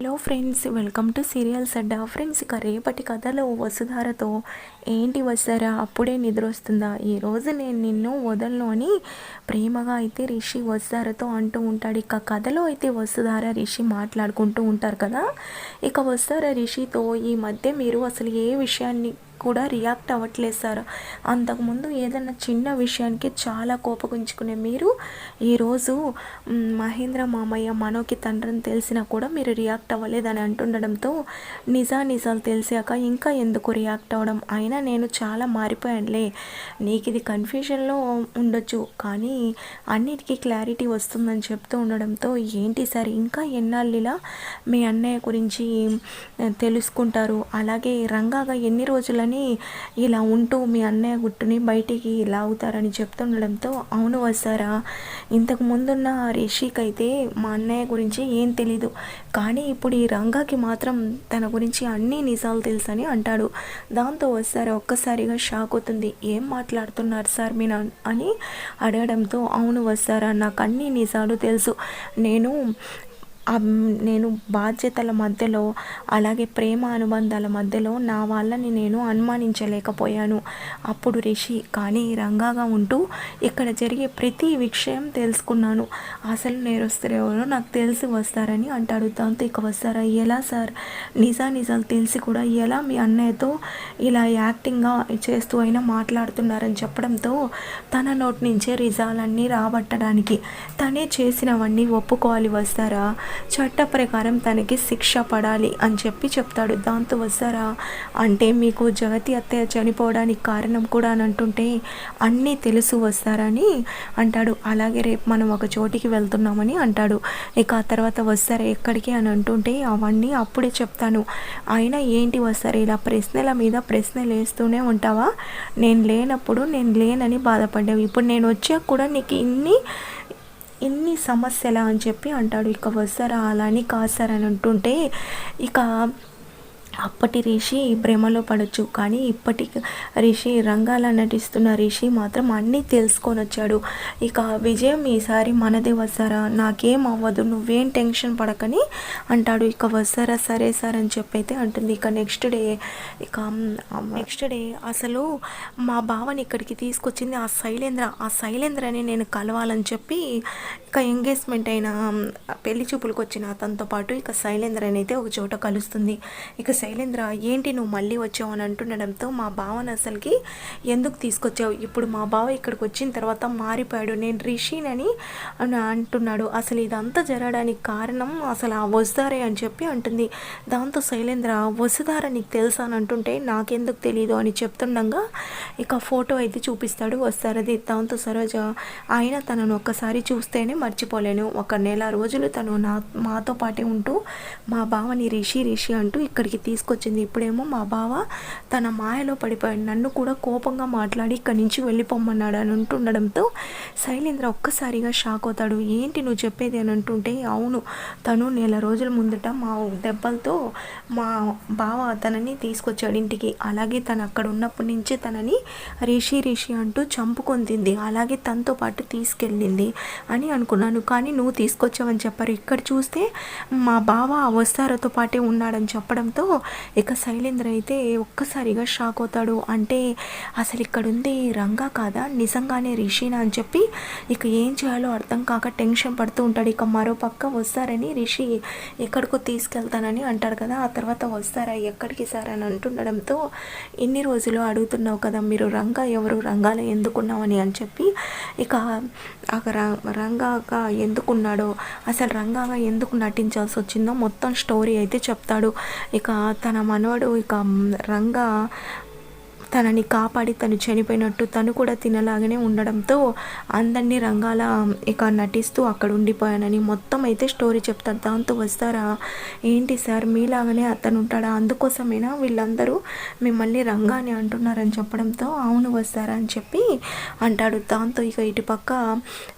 Hello friends welcome to serials Adda friends ఇక రేపటి కథలో వసుధారతో ఏంటి వస్తారా అప్పుడే నిద్ర వస్తుందా ఈరోజు నేను నిన్ను వదలను అని ప్రేమగా అయితే రిషి వసుధారతో అంటూ ఉంటాడు. ఇక కథలో అయితే వసుధార రిషి మాట్లాడుకుంటూ ఉంటారు కదా? ఇక వస్తార రిషితో ఈ మధ్య మీరు అసలు ఏ విషయాన్ని కూడా రియాక్ట్ అవ్వట్లేదు సార్ అంతకుముందు ఏదైనా చిన్న విషయానికి చాలా కోపగించుకునే మీరు ఈరోజు మహేంద్ర మామయ్య మనోకి తండ్రిని తెలిసినా కూడా మీరు రియాక్ట్ అవ్వలేదని అంటుండడంతో నిజా నిజాలు తెలిసాక ఇంకా ఎందుకు రియాక్ట్ అవ్వడం? అయినా నేను చాలా మారిపోయానులే. నీకు ఇది కన్ఫ్యూజన్లో ఉండొచ్చు కానీ అన్నిటికీ క్లారిటీ వస్తుందని చెప్తూ ఉండడంతో ఏంటి సార్ ఇంకా ఎన్నాళ్ళు ఇలా మీ అన్నయ్య గురించి తెలుసుకుంటారు? అలాగే రంగాగా ఎన్ని రోజులని ఇలా ఉంటూ మీ అన్నయ్య గుట్టుని బయటికి లాగుతారని చెప్తుండడంతో అవును వస్తారా ఇంతకు ముందున్న రిషికి అయితే మా అన్నయ్య గురించి ఏం తెలీదు. కానీ ఇప్పుడు ఈ రంగాకి మాత్రం తన గురించి అన్ని నిజాలు తెలుసని అంటాడు. దాంతో వస్తారా ఒక్కసారిగా షాక్ అవుతుంది. ఏం మాట్లాడుతున్నారు సార్ మీ నా- అని అడగడంతో అవును వస్తారా నాకు అన్ని నిజాలు తెలుసు. నేను నేను బాధ్యతల మధ్యలో అలాగే ప్రేమ అనుబంధాల మధ్యలో నా వాళ్ళని నేను అనుమానించలేకపోయాను. అప్పుడు రిషి కానీ రంగాగా ఉంటూ ఇక్కడ జరిగే ప్రతి విషయం తెలుసుకున్నాను. అసలు నేరస్తులు ఎవరో నాకు తెలిసి వస్తారని అంటాడు. దాంతో ఇక వస్తారా? ఎలా సార్? నిజా నిజాలు తెలిసి కూడా ఎలా మీ అన్నయ్యతో ఇలా యాక్టింగ్గా చేస్తూ అయినా మాట్లాడుతున్నారని చెప్పడంతో తన నోటి నుంచే రిజాలన్నీ రాబట్టడానికి తనే చేసినవన్నీ ఒప్పుకోవాలి వస్తారా? చట్ట ప్రకారం తనకి శిక్ష పడాలి అని చెప్పి చెప్తాడు. దాంతో వస్తారా? అంటే మీకు జగతి అత్తయ్య చనిపోవడానికి కారణం కూడా అని అంటుంటే అన్నీ తెలుసు వస్తారని అంటాడు. అలాగే రేపు మనం ఒక చోటికి వెళ్తున్నామని అంటాడు. ఇక ఆ తర్వాత వస్తారా ఎక్కడికి అని అంటుంటే అవన్నీ అప్పుడే చెప్తాను. అయినా ఏంటి వస్తారు? ఇలా ప్రశ్నల మీద ప్రశ్నలు వేస్తూనే ఉంటావా? నేను లేనప్పుడు నేను లేనని బాధపడ్డావు. ఇప్పుడు నేను వచ్చాక కూడా నీకు ఇన్ని ఎన్ని సమస్యల అని చెప్పి అంటాడు. ఇక వస్తారా అలా అని కాస్తారని అంటుంటే ఇక అప్పటి రిషి ప్రేమలో పడవచ్చు కానీ ఇప్పటి రిషి రంగాల నటిస్తున్న రిషి మాత్రం అన్నీ తెలుసుకొని వచ్చాడు ఇక విజయం ఈసారి మనదే వస్తారా? నాకేం అవ్వదు. నువ్వేం టెన్షన్ పడకని అంటాడు. ఇక వస్తారా? సరే సార్ అని చెప్పి అయితే అంటుంది. ఇక నెక్స్ట్ డే ఇక నెక్స్ట్ డే అసలు మా బావని ఇక్కడికి తీసుకొచ్చింది ఆ శైలేంద్ర. ఆ శైలేంద్రని నేను కలవాలని చెప్పి ఇక ఎంగేజ్మెంట్ అయిన పెళ్ళి చూపులకు వచ్చిన అతనితో పాటు ఇక శైలేంద్ర అయితే ఒక చోట కలుస్తుంది. ఇక శైలేంద్ర ఏంటి నువ్వు మళ్ళీ వచ్చావు? అని అంటుండడంతో మా బావని అసలుకి ఎందుకు తీసుకొచ్చావు? ఇప్పుడు మా బావ ఇక్కడికి వచ్చిన తర్వాత మారిపోయాడు. నేను రిషినని అని అంటున్నాడు. అసలు ఇదంతా జరగడానికి కారణం అసలు ఆ వసుదారే అని చెప్పి అంటుంది. దాంతో శైలేంద్ర వసుదార నీకు తెలుసా అని అంటుంటే నాకెందుకు తెలీదు అని చెప్తుండగా ఇక ఫోటో అయితే చూపిస్తాడు వస్తారది దాంతో సరోజ ఆయన తనను ఒక్కసారి చూస్తేనే మర్చిపోలేను. ఒక నెల రోజులు తను నా మాతో పాటే ఉంటూ మా బావని రిషి రిషి అంటూ ఇక్కడికి తీసుకొచ్చింది. ఇప్పుడేమో మా బావ తన మాయలో పడిపోయాడు. నన్ను కూడా కోపంగా మాట్లాడి ఇక్కడి నుంచి వెళ్ళిపోమన్నాడు అని అంటుండడంతో శైలేంద్ర ఒక్కసారిగా షాక్ అవుతాడు. ఏంటి నువ్వు చెప్పేది? అని అంటుంటే అవును తను నెల రోజుల ముందట మా దెబ్బలతో మా బావ తనని తీసుకొచ్చాడు ఇంటికి. అలాగే తను అక్కడ ఉన్నప్పటి నుంచి తనని రిషి రిషి అంటూ చంపుకొని తింది. అలాగే తనతో పాటు తీసుకెళ్ళింది అని అనుకున్నాను. కానీ నువ్వు తీసుకొచ్చావని చెప్పారు. ఇక్కడ చూస్తే మా బావ వస్తారతో పాటే ఉన్నాడని చెప్పడంతో ఇక శైలేంద్ర అయితే ఒక్కసారిగా షాక్ అవుతాడు. అంటే అసలు ఇక్కడ ఉంది రంగా కాదా? నిజంగానే రిషినా అని చెప్పి ఇక ఏం చేయాలో అర్థం కాక టెన్షన్ పడుతూ ఉంటాడు. ఇక మరో పక్క వస్తారని రిషి ఎక్కడికో తీసుకెళ్తానని అంటాడు కదా. ఆ తర్వాత వస్తారా ఎక్కడికి సార్ అని అంటుండడంతో ఇన్ని రోజులు అడుగుతున్నావు కదా మీరు రంగా ఎవరు రంగాలో ఎందుకున్నామని అని చెప్పి ఇక అక్కడ రంగాగా ఎందుకున్నాడో అసలు రంగాగా ఎందుకు నటించాల్సి వచ్చిందో మొత్తం స్టోరీ అయితే చెప్తాడు. ఇక తన మనవడు ఇక రంగా తనని కాపాడి తను చనిపోయినట్టు తను కూడా తినలాగానే ఉండడంతో అందరినీ రంగాల ఇక నటిస్తూ అక్కడ ఉండిపోయానని మొత్తం అయితే స్టోరీ చెప్తారు. దాంతో వస్తారా? ఏంటి సార్? మీలాగానే అతను ఉంటాడా అందుకోసమేనా వీళ్ళందరూ మిమ్మల్ని రంగాని అంటున్నారని చెప్పడంతో అవును వస్తారా అని చెప్పి అంటాడు. దాంతో ఇక ఇటుపక్క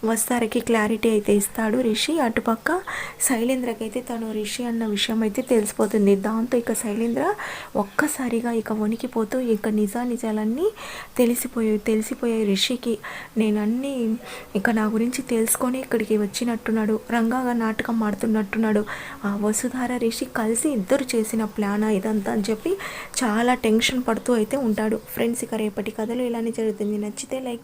వస్తారకి క్లారిటీ అయితే ఇస్తాడు రిషి. అటుపక్క శైలేంద్రకి అయితే తను రిషి అన్న విషయం అయితే తెలిసిపోతుంది. దాంతో ఇక శైలేంద్ర ఒక్కసారిగా ఇక వణికిపోతూ ఇక నిజాలు నిజానిజాలన్నీ తెలిసిపోయాయి. తెలిసిపోయాయి రిషికి. నేను అన్నీ ఇక నా గురించి తెలుసుకొని ఇక్కడికి వచ్చినట్టున్నాడు. రంగాగా నాటకం ఆడుతున్నట్టున్నాడు. ఆ వసుధార రిషి కలిసి ఇద్దరు చేసిన ప్లాన్ ఇదంతా అని చెప్పి చాలా టెన్షన్ పడుతూ అయితే ఉంటాడు. ఫ్రెండ్స్ ఇక రేపటి కథలు ఇలానే జరుగుతుంది. నచ్చితే లైక్